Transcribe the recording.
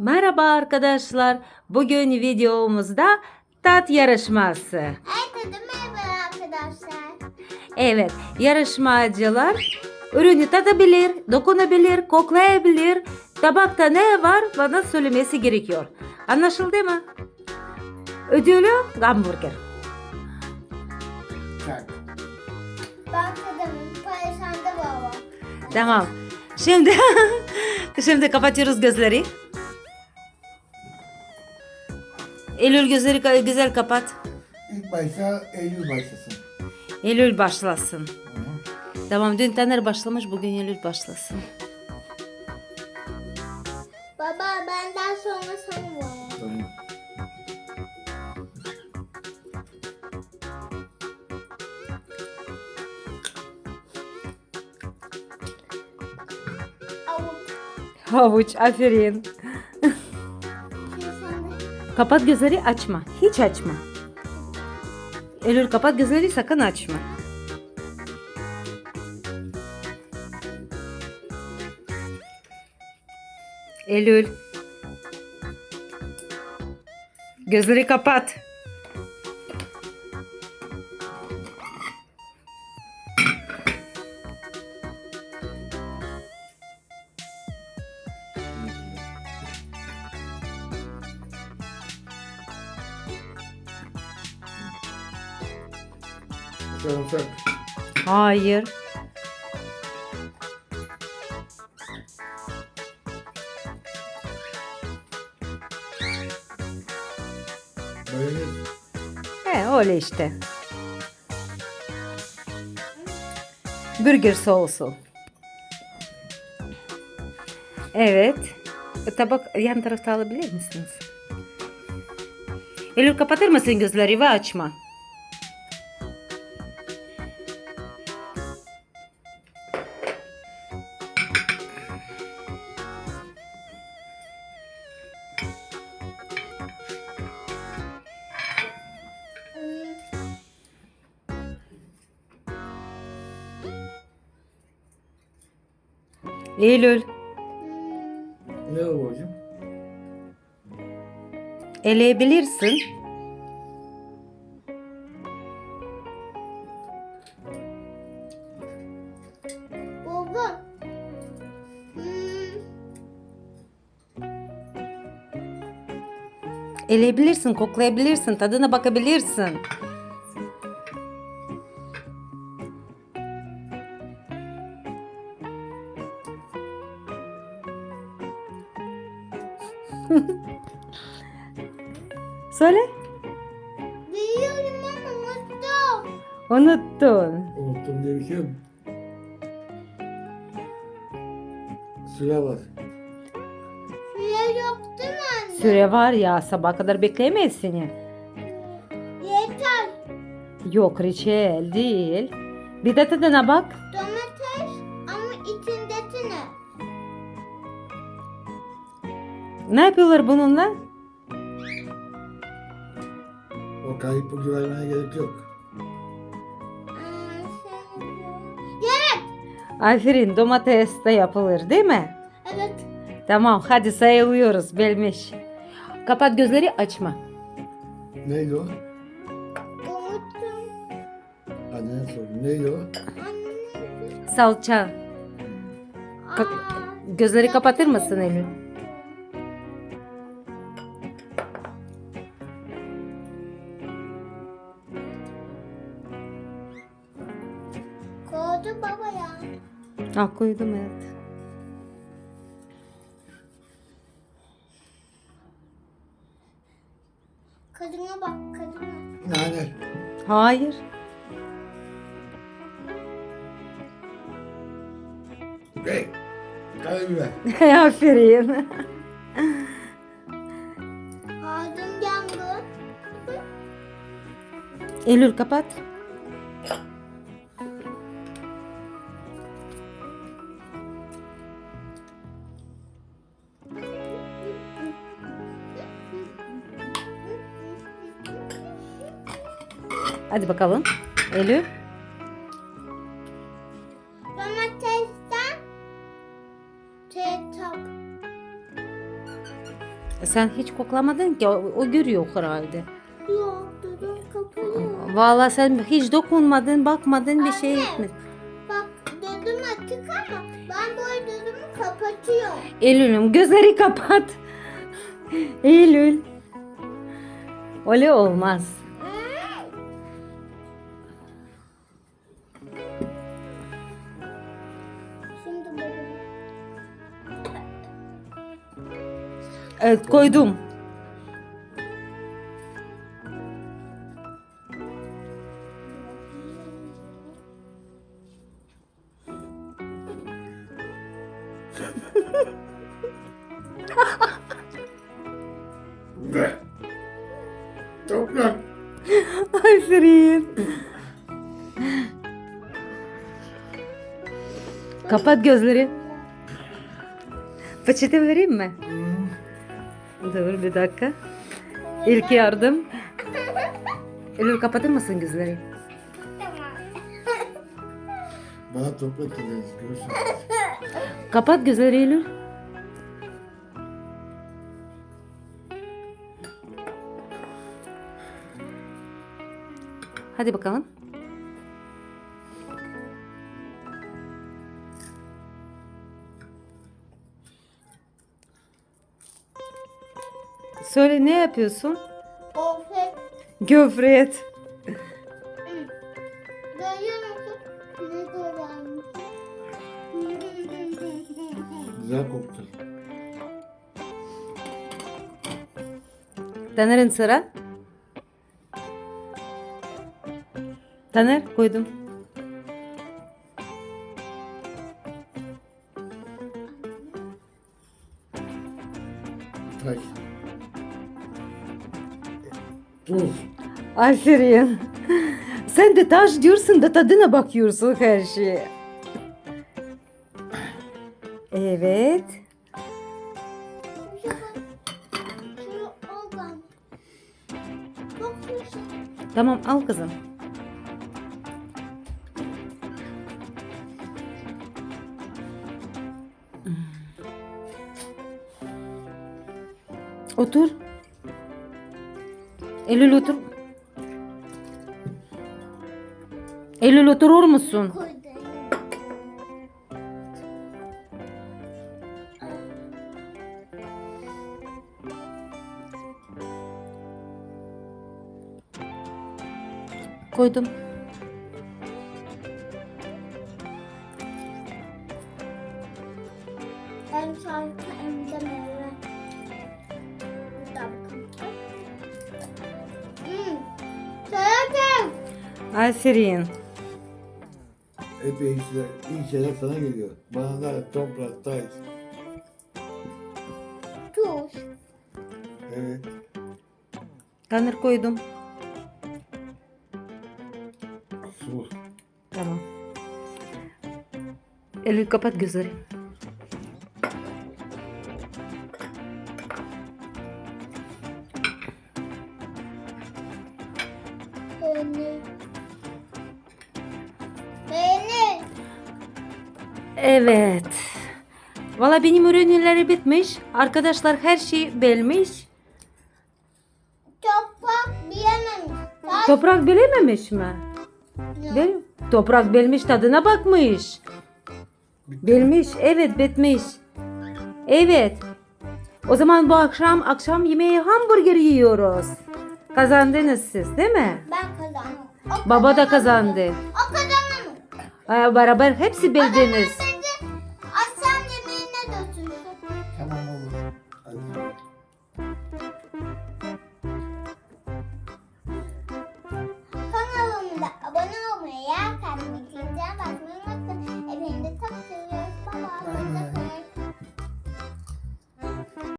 Merhaba arkadaşlar. Bugün videomuzda tat yarışması. Herkese merhaba arkadaşlar. Evet, yarışmacılar ürünü tadabilir, dokunabilir, koklayabilir. Tabakta ne var bana söylemesi gerekiyor. Anlaşıldı mı? Ödülü hamburger. Ben tadım. Baba. Tamam. Şimdi şimdi kapatıyoruz gözleri. Eylül gözleri güzel kapat. İlk başta Eylül başlasın. Eylül başlasın. Hı. Tamam dün Taner başlamış bugün Eylül başlasın. Baba benden sonra sen var. Tamam. Havuç aferin. Kapat gözleri açma. Hiç açma. Eylül kapat gözleri sakın açma. Eylül. Gözleri kapat. Sarımsak. Hayır. Mayonez. He öyle işte. Burger sosu. Evet. Tabak yan tarafta alabilir misiniz? Eylül kapatır mısın gözleri ve açma. Eylül. Ne o babacığım? Eleyebilirsin. Baba. Hmm. Eleyebilirsin, koklayabilirsin, tadına bakabilirsin. Söyle. Biliyorum ama unuttum. Unuttun. Unuttum diye bir şey yok. Süre var. Süre yok değil mi anne? Süre var ya sabah kadar bekleyemeyiz seni. Yeter. Yok reçel değil. Bir de tadına bak. Domates Ne yapıyorlar bununla? O kayıp ipucu vermeye gerek yok. Aferin domates de yapılır değil mi? Evet. Tamam hadi sayılıyoruz belmiş. Kapat gözleri açma. Neydi o? Unuttum. Annene sordum. Neydi o? Salça. Ka- gözleri kapatır mısın Eylül? Koydu baba ya. Ah koydum evet. Kadına bak kadına. Nane. Hayır. Hey. Karabiber. Aferin. Ağzım yandı. Eylül kapat. Hadi bakalım. Eylül. Domatesten ketçap. E Sen hiç koklamadın ki o, o görüyor herhalde. Yok dedim kapalı. Vallahi sen hiç dokunmadın, bakmadın bir şey Anne. etmedin. Bak dedim açık ama ben böyle dedimi kapatıyorum. Eylül'üm gözleri kapat. Eylül. Öyle olmaz. Evet koydum. Toprak. Aferin. Kapat gözleri. Peçete vereyim mi? Dur bir dakika. İlk yardım. Eylül kapatır mısın gözleri? Bana toprak gideriz. Görürsün. Kapat gözleri Eylül. Hadi bakalım. Söyle ne yapıyorsun? Ofet. Gofret. Görüyormuş? Güzel koktu. Taner'in sıra. Taner koydum. Aferin. Sen de taş diyorsun da tadına bakıyorsun her şeye. Evet. Tamam al kızım. Otur. Eylül otur. Eylül oturur musun? Koydum. Hem şarkı hem de meyve. Hmm. Aferin. Epey iyi şeyler, iyi şeyler sana geliyor. Bana da toprak, taş. Tuz. Evet. Taner koydum. Su. Tamam. Eylül kapat gözleri. Evet. Valla benim ürünleri bitmiş. Arkadaşlar her şey belmiş. Toprak bilememiş. Toprak bilememiş mi? Bil Toprak bilmiş tadına bakmış. Bilmiş. Evet bitmiş. Evet. O zaman bu akşam akşam yemeği hamburger yiyoruz. Kazandınız siz değil mi? Ben kazandım. O Baba da kazandı. O kazanamadı. Ee, Beraber hepsi bildiniz.